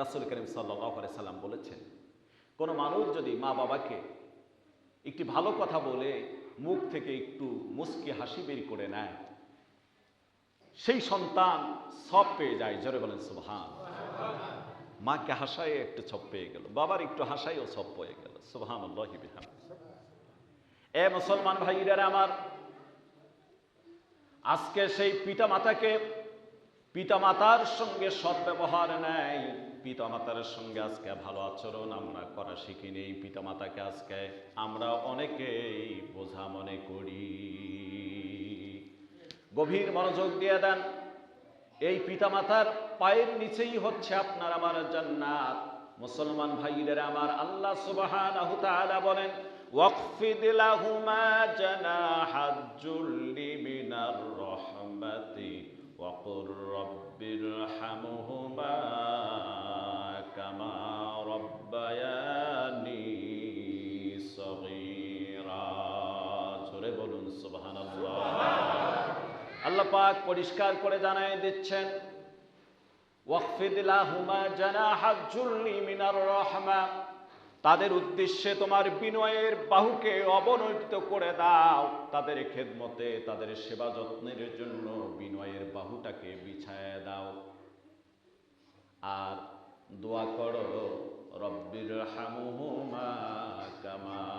রাসুল করিম সাল্লাহ সাল্লাম বলেছেন, কোনো মানুষ যদি মা বাবাকে একটি ভালো কথা বলে মুখ থেকে একটু মুস্কি হাসি বের করে নেয়, সেই সন্তান সব পেয়ে যায়। জোরে বলেন, সুবহান। মাকে হাসায় একটু ছপ পেয়ে গেল, বাবার একটু হাসাইও সব পেয়ে গেল। আল্লাহ এ মুসলমান ভাইরা আমার, আজকে সেই পিতা মাতাকে পিতা মাতার সঙ্গে সদ্ব্যবহার নেই। পিতা মাতার সঙ্গে আজকে ভালো আচরণ আমরা করা শিখিনি পিতা মাতাকে আজকে আমরা অনেকেই বোঝা মনে করি। গভীর মনোযোগ দিয়ে দেন। এই পিতামাতার পায়ের নিচেই হচ্ছে আপনার আমার জান্নাত। মুসলমান ভাইদের আমার আল্লাহ সুবহানাহু তাআলা বলেন আল্লাহ পাক পরিষ্কার করে জানাই দিচ্ছেন মিনার তাদের উদ্দেশ্যে তোমার বিনয়ের বাহুকে অবনতিত করে দাও। তাদের খেদমতে, তাদের সেবা যত্নের জন্য বিনয়ের বিছায় দাও। আর দোয়া করো রব্বির হামুহুমা কামা